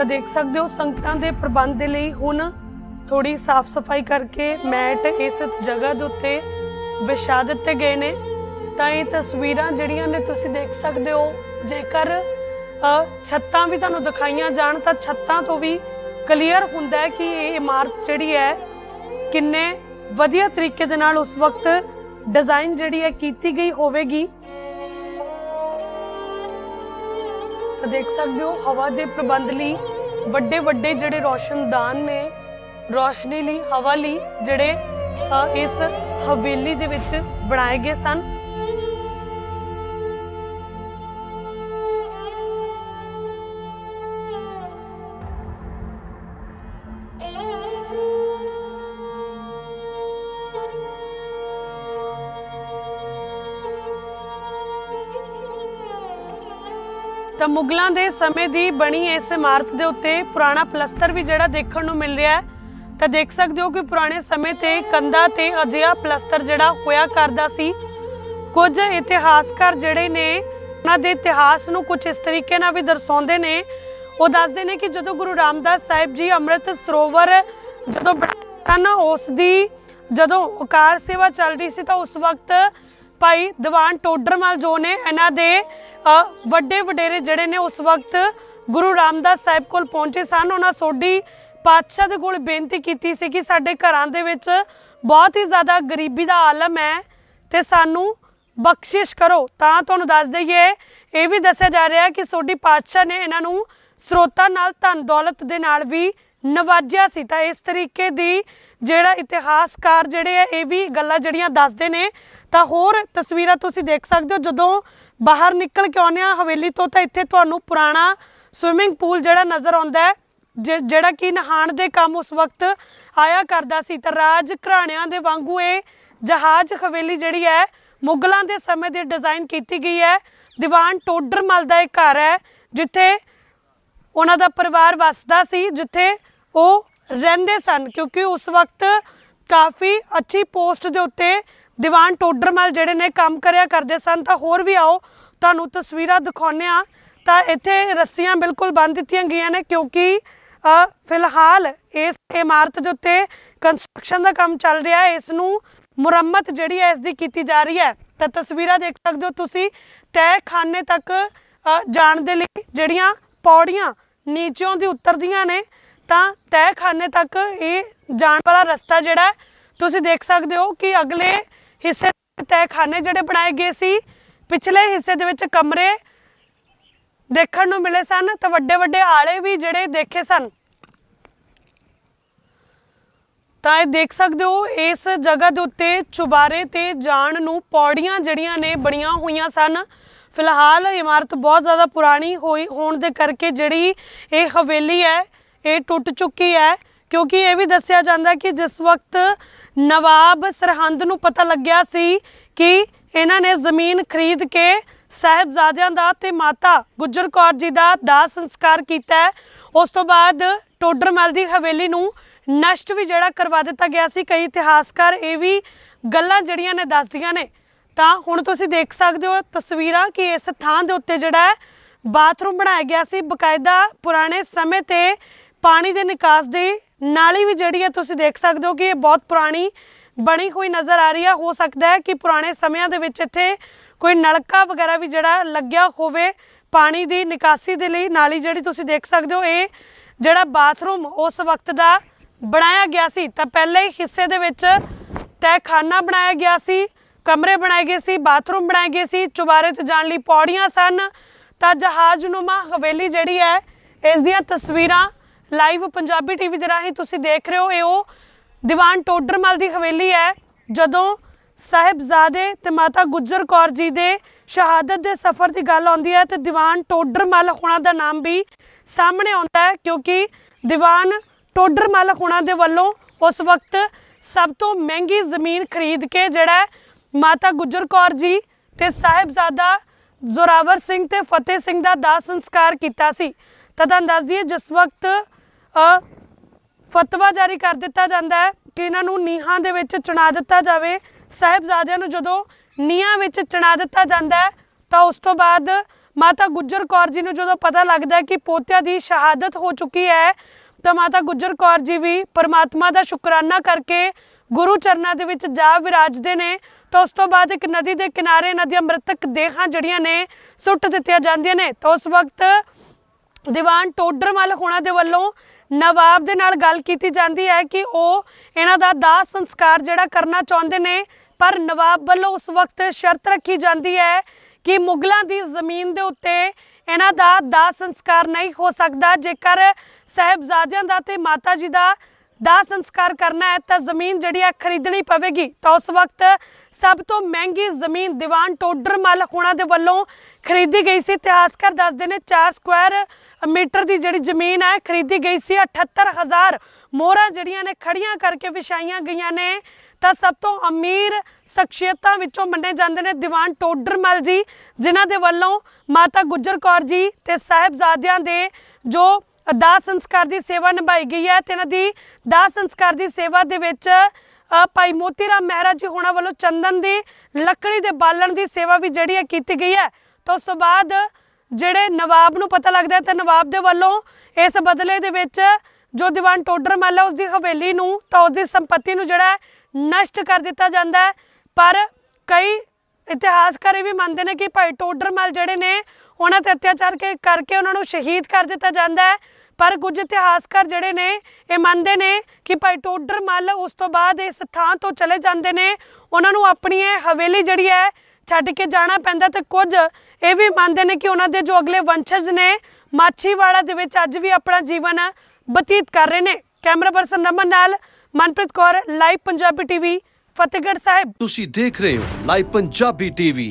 ਤਾਂ ਦੇਖ ਸਕਦੇ ਹੋ, ਸੰਗਤਾਂ ਦੇ ਪ੍ਰਬੰਧ ਦੇ ਲਈ ਹੁਣ ਥੋੜੀ ਸਾਫ਼ ਸਫ਼ਾਈ ਕਰਕੇ ਮੈਟ ਇਸ ਜਗ੍ਹਾ ਦੇ ਉੱਤੇ ਵਿਛਾ ਦਿੱਤੇ ਗਏ ਨੇ। ਤਾਂ ਇਹ ਤਸਵੀਰਾਂ ਜਿਹੜੀਆਂ ਨੇ ਤੁਸੀਂ ਦੇਖ ਸਕਦੇ ਹੋ, ਜੇਕਰ ਛੱਤਾਂ ਵੀ ਤੁਹਾਨੂੰ ਦਿਖਾਈਆਂ ਜਾਣ ਤਾਂ ਛੱਤਾਂ ਤੋਂ ਵੀ ਕਲੀਅਰ ਹੁੰਦਾ ਹੈ ਕਿ ਇਹ ਇਮਾਰਤ ਜਿਹੜੀ ਹੈ, ਕਿੰਨੇ ਵਧੀਆ ਤਰੀਕੇ ਦੇ ਨਾਲ ਉਸ ਵਕਤ ਡਿਜ਼ਾਈਨ ਜਿਹੜੀ ਹੈ ਕੀਤੀ ਗਈ ਹੋਵੇਗੀ। ਤਾਂ ਦੇਖ ਸਕਦੇ ਹੋ ਹਵਾ ਦੇ ਪ੍ਰਬੰਧ ਲਈ ਵੱਡੇ ਵੱਡੇ ਜਿਹੜੇ ਰੋਸ਼ਨਦਾਨ ਨੇ, ਰੋਸ਼ਨੀ ਲਈ, ਹਵਾ ਲਈ ਜਿਹੜੇ ਇਸ ਹਵੇਲੀ ਦੇ ਵਿੱਚ ਬਣਾਏ ਗਏ ਸਨ। ਤਾਂ ਮੁਗਲਾਂ ਦੇ ਸਮੇਂ ਦੀ ਬਣੀ ਇਸ ਇਮਾਰਤ ਦੇ ਉੱਤੇ ਪੁਰਾਣਾ ਪਲਸਤਰ ਵੀ ਜਿਹੜਾ ਦੇਖਣ ਨੂੰ ਮਿਲ ਰਿਹਾ ਹੈ। ਤਾਂ ਦੇਖ ਸਕਦੇ ਹੋ ਕਿ ਪੁਰਾਣੇ ਸਮੇਂ ਤੇ ਕੰਧਾਂ ਤੇ ਅਜਿਹਾ ਪਲਸਤਰ ਜਿਹੜਾ ਹੋਇਆ ਕਰਦਾ ਸੀ। ਕੁਝ ਇਤਿਹਾਸਕਾਰ ਜਿਹੜੇ ਨੇ, ਉਹਨਾਂ ਦੇ ਇਤਿਹਾਸ ਨੂੰ ਕੁਝ ਇਸ ਤਰੀਕੇ ਨਾਲ ਵੀ ਦਰਸਾਉਂਦੇ ਨੇ। ਉਹ ਦੱਸਦੇ ਨੇ ਕਿ ਜਦੋਂ ਗੁਰੂ ਰਾਮਦਾਸ ਸਾਹਿਬ ਜੀ ਅੰਮ੍ਰਿਤ ਸਰੋਵਰ ਜਦੋਂ ਬਣਾਇਆ ਨਾ ਉਸ ਦੀ ਜਦੋਂ ਕਾਰ ਸੇਵਾ ਚੱਲ ਰਹੀ ਸੀ ਤਾਂ ਉਸ ਵਕਤ ਭਾਈ ਦੀਵਾਨ ਟੋਡਰਮਲ ਜੋ ਨੇ, ਇਹਨਾਂ ਦੇ ਵੱਡੇ ਵਡੇਰੇ ਜਿਹੜੇ ਨੇ ਉਸ ਵਕਤ ਗੁਰੂ ਰਾਮਦਾਸ ਸਾਹਿਬ ਕੋਲ ਪਹੁੰਚੇ ਸਨ। ਉਹਨਾਂ ਸੋਢੀ ਪਾਤਸ਼ਾਹ ਦੇ ਕੋਲ ਬੇਨਤੀ ਕੀਤੀ ਸੀ ਕਿ ਸਾਡੇ ਘਰਾਂ ਦੇ ਵਿੱਚ ਬਹੁਤ ਹੀ ਜ਼ਿਆਦਾ ਗਰੀਬੀ ਦਾ ਆਲਮ ਹੈ ਤੇ ਸਾਨੂੰ ਬਖਸ਼ਿਸ਼ ਕਰੋ। ਤਾਂ ਤੁਹਾਨੂੰ ਦੱਸ ਦਈਏ, ਇਹ ਵੀ ਦੱਸਿਆ ਜਾ ਰਿਹਾ ਕਿ ਸੋਢੀ ਪਾਤਸ਼ਾਹ ਨੇ ਇਹਨਾਂ ਨੂੰ ਸਰੋਤਾਂ ਨਾਲ ਧਨ ਦੌਲਤ ਦੇ ਨਾਲ ਵੀ ਨਵਾਜਿਆ ਸੀ। ਤਾਂ ਇਸ ਤਰੀਕੇ ਦੀ ਜਿਹੜਾ ਇਤਿਹਾਸਕਾਰ ਜਿਹੜੇ ਆ, ਇਹ ਵੀ ਗੱਲਾਂ ਜਿਹੜੀਆਂ ਦੱਸਦੇ ਨੇ ਤਾਂ ਹੋਰ ਤਸਵੀਰਾਂ ਤੁਸੀਂ ਦੇਖ ਸਕਦੇ ਹੋ। ਜਦੋਂ ਬਾਹਰ ਨਿਕਲ ਕੇ ਆਉਂਦੇ ਆ ਹਵੇਲੀ ਤੋਂ, ਤਾਂ ਇੱਥੇ ਤੁਹਾਨੂੰ ਪੁਰਾਣਾ ਸਵਿਮਿੰਗ ਪੂਲ ਜਿਹੜਾ ਨਜ਼ਰ ਆਉਂਦਾ ਹੈ ਜਿਹੜਾ ਕਿ ਨਹਾਣ ਦੇ ਕੰਮ ਉਸ ਵਕਤ ਆਇਆ ਕਰਦਾ ਸੀ। ਤਾਂ ਰਾਜ ਘਰਾਣਿਆਂ ਦੇ ਵਾਂਗੂ ਇਹ ਜਹਾਜ਼ ਹਵੇਲੀ ਜਿਹੜੀ ਹੈ, ਮੁਗਲਾਂ ਦੇ ਸਮੇਂ ਦੇ ਡਿਜ਼ਾਈਨ ਕੀਤੀ ਗਈ ਹੈ। ਦੀਵਾਨ ਟੋਡਰਮਲ ਦਾ ਇਹ ਘਰ ਹੈ, ਜਿੱਥੇ ਉਹਨਾਂ ਦਾ ਪਰਿਵਾਰ ਵਸਦਾ ਸੀ, ਜਿੱਥੇ ਉਹ ਰਹਿੰਦੇ ਸਨ। ਕਿਉਂਕਿ ਉਸ ਵਕਤ ਕਾਫੀ ਅੱਛੀ ਪੋਸਟ ਦੇ ਉੱਤੇ ਦੀਵਾਨ ਟੋਡਰਮਲ ਜਿਹੜੇ ਨੇ ਕੰਮ ਕਰਿਆ ਕਰਦੇ ਸਨ, ਤਾਂ ਹੋਰ ਵੀ ਆਓ, ਤੁਹਾਨੂੰ ਤਸਵੀਰਾਂ ਦਿਖਾਉਂਦੇ ਆ ਤਾਂ ਇੱਥੇ ਰੱਸੀਆਂ ਬਿਲਕੁਲ ਬੰਨ ਦਿੱਤੀਆਂ ਗਈਆਂ ਨੇ, ਕਿਉਂਕਿ ਫਿਲਹਾਲ ਇਸ ਇਮਾਰਤ ਦੇ ਉੱਤੇ ਕੰਸਟਰਕਸ਼ਨ ਦਾ ਕੰਮ ਚੱਲ ਰਿਹਾ ਹੈ, ਇਸ ਨੂੰ ਮੁਰੰਮਤ ਜਿਹੜੀ ਹੈ, ਇਸ ਦੀ ਕੀਤੀ ਜਾ ਰਹੀ ਹੈ। ਤਾਂ ਤਸਵੀਰਾਂ ਦੇਖ ਸਕਦੇ ਹੋ ਤੁਸੀਂ, ਤਹਿਖਾਨੇ ਤੱਕ ਜਾਣ ਦੇ ਲਈ ਜਿਹੜੀਆਂ ਪੌੜੀਆਂ ਨੀਚਿਓਂ ਦੀ ਉਤਰਦੀਆਂ ਨੇ, ਤਾਂ ਤਹਿਖਾਨੇ ਤੱਕ ਇਹ ਜਾਣ ਵਾਲਾ ਰਸਤਾ ਜਿਹੜਾ ਤੁਸੀਂ ਦੇਖ ਸਕਦੇ ਹੋ ਕਿ ਅਗਲੇ ਹਿੱਸੇ ਦੇ ਤਹਿਖਾਨੇ ਜਿਹੜੇ ਬਣਾਏ ਗਏ ਸੀ, ਪਿਛਲੇ ਹਿੱਸੇ ਦੇ ਵਿੱਚ ਕਮਰੇ ਦੇਖਣ ਨੂੰ ਮਿਲੇ ਸਨ ਤਾਂ ਵੱਡੇ ਵੱਡੇ ਆਲੇ ਵੀ ਜਿਹੜੇ ਦੇਖੇ ਸਨ। ਤਾਂ ਇਹ ਦੇਖ ਸਕਦੇ ਹੋ, ਇਸ ਜਗ੍ਹਾ ਦੇ ਉੱਤੇ ਚੁਬਾਰੇ ਤੇ ਜਾਣ ਨੂੰ ਪੌੜੀਆਂ ਜਿਹੜੀਆਂ ਨੇ ਬਣੀਆਂ ਹੋਈਆਂ ਸਨ। ਫਿਲਹਾਲ ਇਮਾਰਤ ਬਹੁਤ ਜ਼ਿਆਦਾ ਪੁਰਾਣੀ ਹੋਈ, ਹੋਣ ਦੇ ਕਰਕੇ ਜਿਹੜੀ ਇਹ ਹਵੇਲੀ ਹੈ, ਇਹ ਟੁੱਟ ਚੁੱਕੀ ਹੈ। ਕਿਉਂਕਿ ਇਹ ਵੀ ਦੱਸਿਆ ਜਾਂਦਾ ਕਿ ਜਿਸ ਵਕਤ ਨਵਾਬ ਸਰਹੰਦ ਨੂੰ ਪਤਾ ਲੱਗਿਆ ਸੀ ਕਿ ਇਹਨਾਂ ਨੇ ਜ਼ਮੀਨ ਖਰੀਦ ਕੇ ਸਾਹਿਬਜ਼ਾਦਿਆਂ ਦਾ ਤੇ ਮਾਤਾ ਗੁੱਜਰ ਕੌਰ ਜੀ ਦਾ ਦਾਹ ਸੰਸਕਾਰ ਕੀਤਾ ਉਸ ਤੋਂ ਬਾਅਦ ਟੋਡਰਮਲ ਦੀ ਹਵੇਲੀ ਨੂੰ ਨਸ਼ਟ ਵੀ ਜਿਹੜਾ ਕਰਵਾ ਦਿੱਤਾ ਗਿਆ ਸੀ, ਕਈ ਇਤਿਹਾਸਕਾਰ ਇਹ ਵੀ ਗੱਲਾਂ ਜਿਹੜੀਆਂ ਨੇ ਦੱਸਦੀਆਂ ਨੇ। ਤਾਂ ਹੁਣ ਤੁਸੀਂ ਦੇਖ ਸਕਦੇ ਹੋ ਤਸਵੀਰਾਂ ਕਿ ਇਸ ਥਾਂ ਦੇ ਉੱਤੇ ਜਿਹੜਾ ਹੈ ਬਾਥਰੂਮ ਬਣਾਇਆ ਗਿਆ ਸੀ, ਬਕਾਇਦਾ ਪੁਰਾਣੇ ਸਮੇਂ ਤੇ ਪਾਣੀ ਦੇ ਨਿਕਾਸ ਦੀ ਨਾਲੀ ਵੀ ਜਿਹੜੀ ਹੈ ਤੁਸੀਂ ਦੇਖ ਸਕਦੇ ਹੋ ਕਿ ਇਹ ਬਹੁਤ ਪੁਰਾਣੀ ਬਣੀ ਹੋਈ ਨਜ਼ਰ ਆ ਰਹੀ ਹੈ ਹੋ ਸਕਦਾ ਹੈ ਕਿ ਪੁਰਾਣੇ ਸਮਿਆਂ ਦੇ ਵਿੱਚ ਇੱਥੇ ਕੋਈ ਨਲਕਾ ਵਗੈਰਾ ਵੀ ਜਿਹੜਾ ਲੱਗਿਆ ਹੋਵੇ ਪਾਣੀ ਦੀ ਨਿਕਾਸੀ ਦੇ ਲਈ। ਨਾਲੀ ਜਿਹੜੀ ਤੁਸੀਂ ਦੇਖ ਸਕਦੇ ਹੋ, ਇਹ ਜਿਹੜਾ ਬਾਥਰੂਮ ਉਸ ਵਕਤ ਦਾ ਬਣਾਇਆ ਗਿਆ ਸੀ। ਤਾਂ ਪਹਿਲੇ ਹਿੱਸੇ ਦੇ ਵਿੱਚ ਤਹਿਖਾਨਾ ਬਣਾਇਆ ਗਿਆ ਸੀ, ਕਮਰੇ ਬਣਾਏ ਗਏ ਸੀ, ਬਾਥਰੂਮ ਬਣਾਏ ਗਏ ਸੀ, ਚੁਬਾਰੇ ਤੇ ਜਾਣ ਲਈ ਪੌੜੀਆਂ ਸਨ। ਤਾਂ ਜਹਾਜ਼ਨੁਮਾ ਹਵੇਲੀ ਜਿਹੜੀ ਹੈ, ਇਸ ਦੀਆਂ ਤਸਵੀਰਾਂ ਲਾਈਵ ਪੰਜਾਬੀ ਟੀਵੀ ਦੇ ਰਾਹੀਂ ਤੁਸੀਂ ਦੇਖ ਰਹੇ ਹੋ, ਇਹ ਉਹ ਦੀਵਾਨ ਟੋਡਰਮਲ ਦੀ ਹਵੇਲੀ ਹੈ, ਜਦੋਂ ਸਾਹਿਬਜ਼ਾਦੇ ਤੇ ਮਾਤਾ ਗੁਜਰ ਕੌਰ ਜੀ ਦੇ ਸ਼ਹਾਦਤ ਦੇ ਸਫ਼ਰ ਦੀ ਗੱਲ ਆਉਂਦੀ ਹੈ ਤੇ ਦੀਵਾਨ ਟੋਡਰਮਲ ਹੁਣਾਂ ਦਾ ਨਾਮ ਵੀ ਸਾਹਮਣੇ ਆਉਂਦਾ ਹੈ, ਕਿਉਂਕਿ ਦੀਵਾਨ ਟੋਡਰਮਲ ਹੁਣਾਂ ਦੇ ਵੱਲੋਂ ਉਸ ਵਕਤ ਸਭ ਤੋਂ ਮਹਿੰਗੀ ਜ਼ਮੀਨ ਖਰੀਦ ਕੇ ਜਿਹੜਾ ਮਾਤਾ ਗੁਜਰ ਕੌਰ ਜੀ ਤੇ ਸਾਹਿਬਜ਼ਾਦਾ ਜ਼ੋਰਾਵਰ ਸਿੰਘ ਤੇ ਫਤਿਹ ਸਿੰਘ ਦਾ ਦਾਹ ਸੰਸਕਾਰ ਕੀਤਾ ਸੀ। ਤਾਂ ਤੁਹਾਨੂੰ ਦੱਸ ਦਈਏ ਜਿਸ ਵਕਤ ਫਤਵਾ ਜਾਰੀ ਕਰ ਦਿੱਤਾ ਜਾਂਦਾ ਹੈ ਕਿ ਇਹਨਾਂ ਨੂੰ ਨੀਹਾਂ ਦੇ ਵਿੱਚ ਚਣਾ ਦਿੱਤਾ ਜਾਵੇ। ਸਾਹਿਬਜ਼ਾਦਿਆਂ ਨੂੰ ਜਦੋਂ ਨੀਹਾਂ ਵਿੱਚ ਚਣਾ ਦਿੱਤਾ ਜਾਂਦਾ ਹੈ, ਤਾਂ ਉਸ ਤੋਂ ਬਾਅਦ ਮਾਤਾ ਗੁੱਜਰ ਕੌਰ ਜੀ ਨੂੰ ਜਦੋਂ ਪਤਾ ਲੱਗਦਾ ਹੈ ਕਿ ਪੋਤਿਆਂ ਦੀ ਸ਼ਹਾਦਤ ਹੋ ਚੁੱਕੀ ਹੈ, ਤਾਂ ਮਾਤਾ ਗੁੱਜਰ ਕੌਰ ਜੀ ਵੀ ਪਰਮਾਤਮਾ ਦਾ ਸ਼ੁਕਰਾਨਾ ਕਰਕੇ ਗੁਰੂ ਚਰਨਾਂ ਦੇ ਵਿੱਚ ਜਾ ਵਿਰਾਜਦੇ ਨੇ। ਤਾਂ ਉਸ ਤੋਂ ਬਾਅਦ ਇੱਕ ਨਦੀ ਦੇ ਕਿਨਾਰੇ ਇਹਨਾਂ ਦੀਆਂ ਮ੍ਰਿਤਕ ਦੇਹਾਂ ਜਿਹੜੀਆਂ ਨੇ ਸੁੱਟ ਦਿੱਤੀਆਂ ਜਾਂਦੀਆਂ ਨੇ। ਤਾਂ ਉਸ ਵਕਤ ਦੀਵਾਨ ਟੋਡਰਮਲ ਹੋਣਾ ਦੇ ਵੱਲੋਂ ਨਵਾਬ ਦੇ ਨਾਲ ਗੱਲ ਕੀਤੀ ਜਾਂਦੀ ਹੈ ਕਿ ਉਹ ਇਹਨਾਂ ਦਾ ਦਾਹ ਸੰਸਕਾਰ ਜਿਹੜਾ ਕਰਨਾ ਚਾਹੁੰਦੇ ਨੇ, ਪਰ ਨਵਾਬ ਵੱਲੋਂ ਉਸ ਵਕਤ ਸ਼ਰਤ ਰੱਖੀ ਜਾਂਦੀ ਹੈ ਕਿ ਮੁਗਲਾਂ ਦੀ ਜ਼ਮੀਨ ਦੇ ਉੱਤੇ ਇਹਨਾਂ ਦਾ ਦਾਹ ਸੰਸਕਾਰ ਨਹੀਂ ਹੋ ਸਕਦਾ। ਜੇਕਰ ਸਾਹਿਬਜ਼ਾਦਿਆਂ ਦਾ ਤੇ ਮਾਤਾ ਜੀ ਦਾ ਦਾਹ ਸੰਸਕਾਰ ਕਰਨਾ ਹੈ, ਤਾਂ ਜ਼ਮੀਨ ਜਿਹੜੀ ਆ ਖਰੀਦਣੀ ਪਵੇਗੀ। ਤਾਂ ਉਸ ਵਕਤ ਸਭ ਤੋਂ ਮਹਿੰਗੀ ਜ਼ਮੀਨ ਦੀਵਾਨ ਟੋਡਰ ਟੋਡਰਮਲ ਹੋਣਾ ਦੇ ਵੱਲੋਂ ਖਰੀਦੀ ਗਈ ਸੀ। ਇਤਿਹਾਸਕਾਰ ਦੱਸਦੇ ਨੇ 4 ਸਕੁਆਇਰ ਮੀਟਰ ਦੀ ਜਿਹੜੀ ਜ਼ਮੀਨ ਹੈ, ਖਰੀਦੀ ਗਈ ਸੀ। 78000 ਮੋਹਰਾਂ ਜਿਹੜੀਆਂ ਨੇ ਖੜੀਆਂ ਕਰਕੇ ਵਿਛਾਈਆਂ ਗਈਆਂ ਨੇ। ਤਾਂ ਸਭ ਤੋਂ ਅਮੀਰ ਸ਼ਖਸੀਅਤਾਂ ਵਿੱਚੋਂ ਮੰਨੇ ਜਾਂਦੇ ਨੇ ਦੀਵਾਨ ਟੋਡਰਮਲ ਜੀ, ਜਿਨ੍ਹਾਂ ਦੇ ਵੱਲੋਂ ਮਾਤਾ ਗੁੱਜਰ ਕੌਰ ਜੀ ਤੇ ਸਾਹਿਬਜ਼ਾਦਿਆਂ ਦੇ ਜੋ ਦਾਹ ਸੰਸਕਾਰ ਦੀ ਸੇਵਾ ਨਿਭਾਈ ਗਈ ਹੈ ਤੇ ਇਹਨਾਂ ਦੀ ਦਾਹ ਸੰਸਕਾਰ ਦੀ ਸੇਵਾ ਦੇ ਵਿੱਚ ਭਾਈ ਮੋਤੀ ਰਾਮ ਮਹਿਰਾ ਜੀ ਹੋਣਾ ਵੱਲੋਂ ਚੰਦਨ ਦੀ, ਲੱਕੜੀ ਦੇ ਬਾਲਣ ਦੀ ਸੇਵਾ ਵੀ ਜਿਹੜੀ ਹੈ ਕੀਤੀ ਗਈ ਹੈ। ਤਾਂ ਉਸ ਤੋਂ ਬਾਅਦ ਜਿਹੜੇ ਨਵਾਬ ਨੂੰ ਪਤਾ ਲੱਗਦਾ ਹੈ ਤੇ ਨਵਾਬ ਦੇ ਵੱਲੋਂ ਇਸ ਬਦਲੇ ਦੇ ਵਿੱਚ ਜੋ ਦੀਵਾਨ ਟੋਡਰ ਮੱਲ ਹੈ ਉਸ ਦੀ ਹਵੇਲੀ ਨੂੰ ਤਾਂ ਉਸ ਦੀ ਸੰਪਤੀ ਨੂੰ ਜਿਹੜਾ ਨਸ਼ਟ ਕਰ ਦਿੱਤਾ ਜਾਂਦਾ ਹੈ। ਪਰ ਕਈ ਇਤਿਹਾਸਕਾਰ ਇਹ ਵੀ ਮੰਨਦੇ ਨੇ ਕਿ ਭਾਈ ਟੋਡਰ ਮੱਲ ਜਿਹੜੇ ਨੇ, ਉਹਨਾਂ ਤੇ ਅਤਿਆਚਾਰ ਕੇ ਕਰਕੇ ਉਹਨਾਂ ਨੂੰ ਸ਼ਹੀਦ ਕਰ ਦਿੱਤਾ ਜਾਂਦਾ ਹੈ। ਪਰ ਕੁਝ ਇਤਿਹਾਸਕਾਰ ਜਿਹੜੇ ਨੇ, ਇਹ ਮੰਨਦੇ ਨੇ ਕਿ ਭਾਈ ਟੋਡਰ ਮੱਲ ਉਸ ਤੋਂ ਬਾਅਦ ਇਸ ਥਾਂ ਤੋਂ ਚਲੇ ਜਾਂਦੇ ਨੇ। ਉਹਨਾਂ ਨੂੰ ਆਪਣੀ ਇਹ ਹਵੇਲੀ ਜਿਹੜੀ ਹੈ ਛੱਡ ਕੇ ਜਾਣਾ ਪੈਂਦਾ ਤੇ ਕੁਝ ਇਹ ਵੀ ਮੰਨਦੇ ਨੇ ਕਿ ਉਹਨਾਂ ਦੇ ਜੋ ਅਗਲੇ ਵੰਸ਼ਜ ਨੇ ਮਾਛੀਵਾੜਾ ਦੇ ਵਿੱਚ ਅੱਜ ਵੀ ਆਪਣਾ ਜੀਵਨ ਬਤੀਤ ਕਰ ਰਹੇ ਨੇ। ਕੈਮਰਾ ਪਰਸਨ ਰਮਨ ਨਾਲ ਮਨਪ੍ਰੀਤ ਕੌਰ, ਲਾਈਵ ਪੰਜਾਬੀ ਟੀਵੀ, ਫਤਿਹਗੜ੍ਹ ਸਾਹਿਬ। ਤੁਸੀਂ ਦੇਖ ਰਹੇ ਹੋ ਲਾਈਵ ਪੰਜਾਬੀ ਟੀਵੀ।